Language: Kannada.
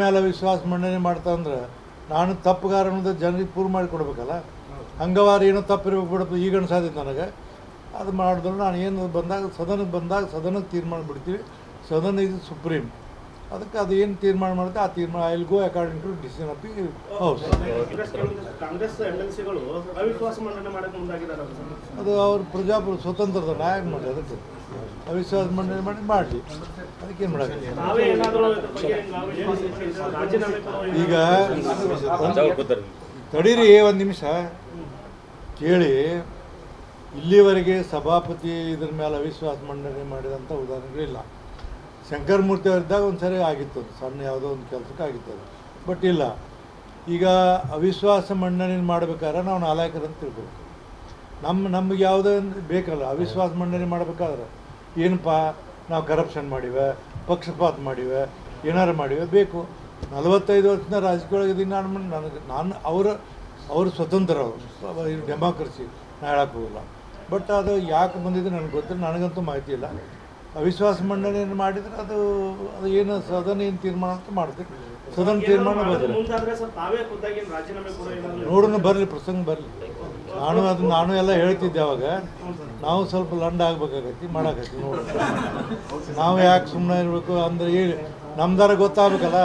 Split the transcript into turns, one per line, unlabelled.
ಮೇಲೆ ವಿಶ್ವಾಸ ಮಂಡನೆ ಮಾಡ್ತಾ ಅಂದ್ರೆ ನಾನು ತಪ್ಪುಗಾರ ಅನ್ನೋದು ಜನರಿಗೆ ಪೂರ್ ಮಾಡಿ ಕೊಡ್ಬೇಕಲ್ಲ? ಹಂಗವಾರ ಏನೋ ತಪ್ಪಿರ್ಬೇಕು ಬಿಡಪ್ಪ ಈಗ ಅನ್ಸಾದಿತ್ತು ನನಗೆ. ಅದು ಮಾಡಿದ್ರು ನಾನು ಏನು ಬಂದಾಗ ಸದನಕ್ಕೆ ಬಂದಾಗ ಸದನಕ್ಕೆ ತೀರ್ಮಾನ ಬಿಡ್ತೀವಿ. ಸದನ ಇದು ಸುಪ್ರೀಂ. ಅದಕ್ಕೆ ಅದು ಏನು ತೀರ್ಮಾನ ಮಾಡುತ್ತೆ ಆ ತೀರ್ಮಾನ I will go according to decision of the house ಅದು ಅವ್ರ ಪ್ರಜಾಪ್ರಭು ಸ್ವತಂತ್ರದ ನಾಯಕ ಮಾಡಿ ಅದಕ್ಕೆ. ಅವಿಶ್ವಾಸ ಮಂಡನೆ ಮಾಡಿ ಮಾಡಲಿ. ಅದಕ್ಕೇನು
ಕೊಡುವ
ಈಗ ತಡೀರಿ ಒಂದು ನಿಮಿಷ. ಕೇಳಿ ಇಲ್ಲಿವರೆಗೆ ಸಭಾಪತಿ ಇದ್ರ ಮೇಲೆ ಅವಿಶ್ವಾಸ ಮಂಡನೆ ಮಾಡಿದಂಥ ಉದಾಹರಣೆಗಳಿಲ್ಲ ಶಂಕರಮೂರ್ತಿ ಅವರಿದ್ದಾಗ ಒಂದು ಸರಿ ಆಗಿತ್ತು ಅದು. ಸಣ್ಣ ಯಾವುದೋ ಒಂದು ಕೆಲಸಕ್ಕೆ ಆಗಿತ್ತು ಅದು. ಬಟ್ ಇಲ್ಲ. ಈಗ ಅವಿಶ್ವಾಸ ಮಂಡನೆ ಮಾಡಬೇಕಾದ್ರೆ ನಾವು ನಾಲಾಯಕರು ಅಂತ ತಿಳ್ಕೊಬೇಕು. ನಮ್ಮ ನಮಗೆ ಯಾವುದೋ ಒಂದು ಬೇಕಲ್ಲ. ಅವಿಶ್ವಾಸ ಮಂಡನೆ ಮಾಡ್ಬೇಕಾದ್ರೆ. ಏನಪ್ಪ ನಾವು ಕರಪ್ಷನ್ ಮಾಡಿವೆ ಪಕ್ಷಪಾತ ಮಾಡಿವೆ ಏನಾರು ಮಾಡಿವೆ ಬೇಕು. ನಲವತ್ತೈದು ವರ್ಷದಿಂದ ರಾಜಕೀಯೊಳಗಿದ್ದೀನಿ ನಾನು ನನಗೆ ನಾನು ಅವರ ಅವರು ಸ್ವತಂತ್ರ ಅವರು. ಇದು ಡೆಮಾಕ್ರಸಿ ನಾ ಹೇಳಕ್ಕೆ ಹೋಗಲ್ಲ. ಬಟ್ ಅದು ಯಾಕೆ ಬಂದಿದ್ದು ನನಗೆ ಗೊತ್ತಿಲ್ಲ ನನಗಂತೂ ಮಾಹಿತಿ ಇಲ್ಲ. ಅವಿಶ್ವಾಸ ಮಂಡನೆಯನ್ನು ಮಾಡಿದರೆ ಅದು ಅದು ಏನು ಸದನ ಏನು ತೀರ್ಮಾನ ಅಂತ ಮಾಡ್ತೀವಿ. ಸದನ ತೀರ್ಮಾನ
ಬರಲಿ
ನೋಡೋಣ ಬರಲಿ ಪ್ರಸಂಗ ಬರಲಿ. ನಾನು ಅದು ನಾನು ಎಲ್ಲ ಹೇಳ್ತಿದ್ದೆ ಅವಾಗ ನಾವು ಸ್ವಲ್ಪ ಲಂಡ ಆಗ್ಬೇಕಾಗತ್ತಿ ಮಾಡಾಕತ್ತಿ ನಾವು ಯಾಕೆ ಸುಮ್ಮನೆ ಇರಬೇಕು ಅಂದ್ರೆ ಈಗ ನಮ್ದಾರ ಗೊತ್ತಾಗಬೇಕಲ್ಲ.